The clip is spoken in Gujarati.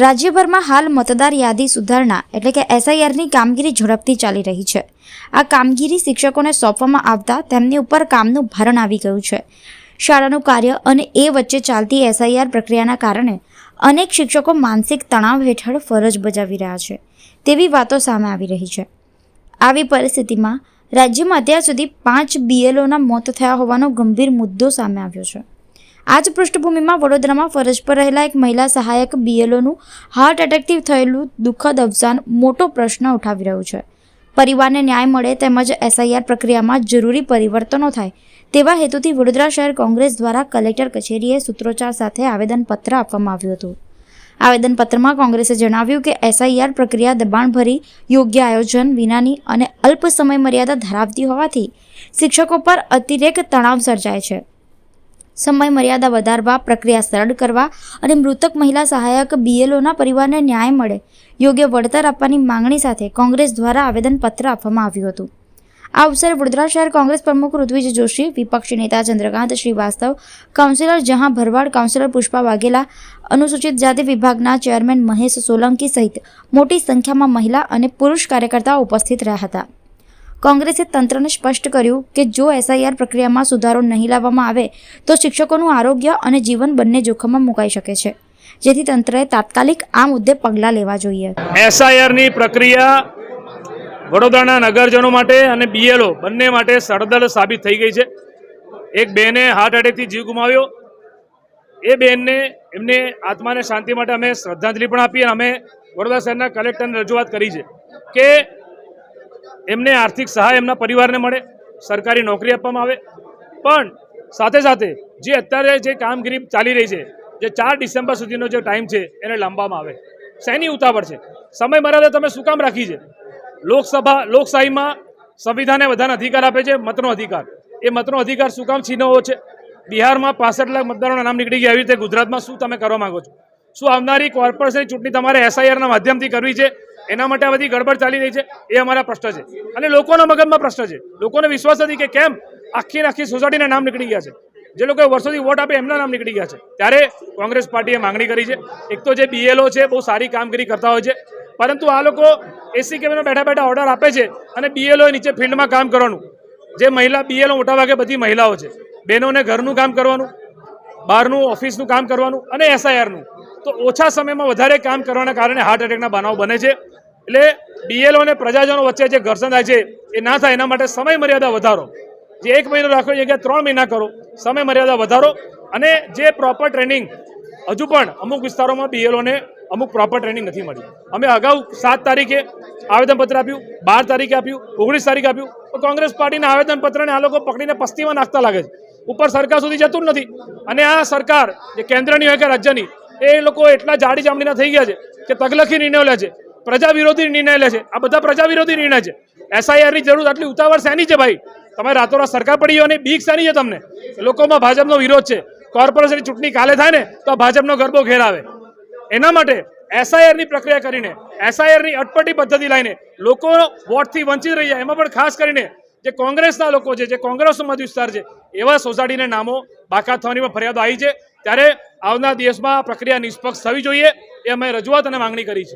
રાજ્યભરમાં હાલ મતદાર યાદી સુધારણા એટલે કે એસઆઈઆરની કામગીરી ઝડપથી ચાલી રહી છે. આ કામગીરી શિક્ષકોને સોંપવામાં આવતા તેમની ઉપર કામનું ભારણ આવી ગયું છે. શાળાનું કાર્ય અને એ વચ્ચે ચાલતી એસઆઈઆર પ્રક્રિયાના કારણે અનેક શિક્ષકો માનસિક તણાવ હેઠળ ફરજ બજાવી રહ્યા છે. તેવી વાતો સામે આવી રહી છે. આવી પરિસ્થિતિમાં રાજ્યમાં અત્યાર સુધી પાંચ બીએલઓના મોત થયા હોવાનો ગંભીર મુદ્દો સામે આવ્યો છે. આ જ પૃષ્ઠભૂમિમાં વડોદરામાં ફરજ પર રહેલા એક મહિલા સહાયક બીએલઓનું હાર્ટ એટેકથી થયેલું દુઃખદ અવસાન મોટો પ્રશ્ન ઉઠાવી રહ્યું છે. પરિવારને ન્યાય મળે તેમજ એસઆઈઆર પ્રક્રિયામાં જરૂરી પરિવર્તનો થાય તેવા હેતુથી વડોદરા શહેર કોંગ્રેસ દ્વારા કલેક્ટર કચેરીએ સૂત્રોચ્ચાર સાથે આવેદનપત્ર આપવામાં આવ્યું હતું. આવેદનપત્રમાં કોંગ્રેસે જણાવ્યું કે એસઆઈઆર પ્રક્રિયા દબાણભરી, યોગ્ય આયોજન વિનાની અને અલ્પ સમય મર્યાદા ધરાવતી હોવાથી શિક્ષકો પર અતિરેક તણાવ સર્જાય છે. સમય મર્યાદા વધારવા, પ્રક્રિયા સરળ કરવા અને મૃતક મહિલા સહાયક બીએલઓના પરિવારને ન્યાય મળે, યોગ્ય વળતર આપવાની માંગણી સાથે કોંગ્રેસ દ્વારા આવેદનપત્ર આપવામાં આવ્યું હતું. આ અવસરે વડોદરા શહેર કોંગ્રેસ પ્રમુખ ઋત્વિજ જોશી, વિપક્ષી નેતા ચંદ્રકાંત શ્રીવાસ્તવ, કાઉન્સિલર જહાં ભરવાડ, કાઉન્સિલર પુષ્પા વાઘેલા, અનુસૂચિત જાતિ વિભાગના ચેરમેન મહેશ સોલંકી સહિત મોટી સંખ્યામાં મહિલા અને પુરુષ કાર્યકર્તાઓ ઉપસ્થિત રહ્યા હતા. કોંગ્રેસે તંત્રને સ્પષ્ટ કર્યું કે જો એસઆઈઆર પ્રક્રિયામાં સુધારો નહીં લાવવામાં આવે, તો શિક્ષકોનું આરોગ્ય અને જીવન બંને જોખમમાં મુકાઈ શકે છે. જેથી તંત્રએ તાત્કાલિક આ મુદ્દે પગલાં લેવા જોઈએ. એસઆઈઆરની પ્રક્રિયા વડોદરાના નગરજનો માટે અને બીએલઓ બંને માટે સળદળ સાબિત થઈ ગઈ છે. એક બેને હાર્ટ એટેકથી જીવ ગુમાવ્યો. એ બેનને એમને આત્માને શાંતિ માટે અમે શ્રદ્ધાંજલિ પણ આપી અને અમે વડોદરા શહેરના કલેક્ટરને રજૂઆત કરી છે કે એમને આર્થિક સહાય એમના પરિવારને મળે, સરકારી નોકરી આપવામાં આવે. પણ સાથે સાથે જે અત્યારે જે કામગીરી ચાલી રહી છે, જે ચાર ડિસેમ્બર સુધીનો જે ટાઈમ છે, એને લાંબામાં આવે. શેની ઉતાવળ છે? સમય મર્યાદા તમે શું કામ રાખી છે? લોકસભા, લોકશાહીમાં સંવિધાને બધાને અધિકાર આપે છે, મતનો અધિકાર. એ મતનો અધિકાર શું કામ છીનવવો છે? બિહારમાં પાસઠ લાખ મતદારોના નામ નીકળી ગયા. એવી રીતે ગુજરાતમાં શું તમે કરવા માંગો છો? શું આવનારી કોર્પોરેશનની ચૂંટણી તમારે એસઆઈઆરના માધ્યમથી કરવી છે? એના માટે આ બધી ગડબડ ચાલી રહી છે, એ અમારા પ્રશ્ન છે. અને લોકોના મગજમાં પ્રશ્ન છે. લોકોને વિશ્વાસ નથી કે કેમ આખી આખી સોસાયટીના નામ નીકળી ગયા છે. જે લોકોએ વર્ષોથી વોટ આપે એમના નામ નીકળી ગયા છે. ત્યારે કોંગ્રેસ પાર્ટીએ માંગણી કરી છે. એક તો જે બીએલઓ છે, બહુ સારી કામગીરી કરતા હોય છે. પરંતુ આ લોકો એસી કેબિનમાં બેઠા બેઠા ઓર્ડર આપે છે અને બીએલઓ નીચે ફિલ્ડમાં કામ કરવાનું. જે મહિલા બીએલઓ મોટાભાગે બધી મહિલાઓ છે. બહેનોને ઘરનું કામ કરવાનું, બહારનું ઓફિસનું કામ કરવાનું અને એસઆઈઆરનું તો ઓછા સમયમાં વધારે કામ કરવાના કારણે હાર્ટ એટેકના બનાવ બને છે. એટલે બીએલઓ અને પ્રજાજનો વચ્ચે જે ઘર્ષણ થાય છે, એ ના થાય, એના માટે સમય મર્યાદા વધારો. જે એક મહિનો રાખો એ જગ્યાએ ત્રણ મહિના કરો સમય મર્યાદા વધારો. અને જે પ્રોપર ટ્રેનિંગ હજુ પણ અમુક વિસ્તારોમાં બીએલઓને અમુક પ્રોપર ટ્રેનિંગ નથી મળી. અમે અગાઉ સાત તારીખે આવેદનપત્ર આપ્યું, બાર તારીખે આપ્યું, ઓગણીસ તારીખે આપ્યું. તો કોંગ્રેસ પાર્ટીના આવેદનપત્રને આ લોકો પકડીને પસ્તીમાં નાખતા લાગે છે. ઉપર સરકાર સુધી જતું નથી. અને આ સરકાર, જે કેન્દ્રની હોય કે રાજ્યની, એ લોકો એટલા જાડી જામડીના થઈ ગયા છે કે તગલખી નિર્ણયો લે છે. પ્રજા વિરોધી નિર્ણય લે છે. આ બધા પ્રજા વિરોધી નિર્ણય છે. એસઆઈઆરની જરૂર આટલી ઉતાવળ શેની છે ભાઈ? તમે રાતોરાત સરકાર પડી અને બીક શેની છે તમને? લોકોમાં ભાજપનો વિરોધ છે. કોર્પોરેશનની ચૂંટણી કાલે થાય ને, તો ભાજપનો ગરબો ઘેર આવે એના માટે એસઆઈઆરની પ્રક્રિયા કરીને એસઆઈઆરની અટપટી પદ્ધતિ લઈને લોકો વોટથી વંચિત રહી જાય. એમાં પણ ખાસ કરીને જે કોંગ્રેસના લોકો છે, જે કોંગ્રેસનો મત વિસ્તાર છે, એવા સોસાયટીને નામો બાકાત થવાની પણ ફરિયાદો આવી છે. ત્યારે આવનાર દિવસમાં પ્રક્રિયા નિષ્પક્ષ થવી જોઈએ એ અમે રજૂઆત અને માંગણી કરી છે.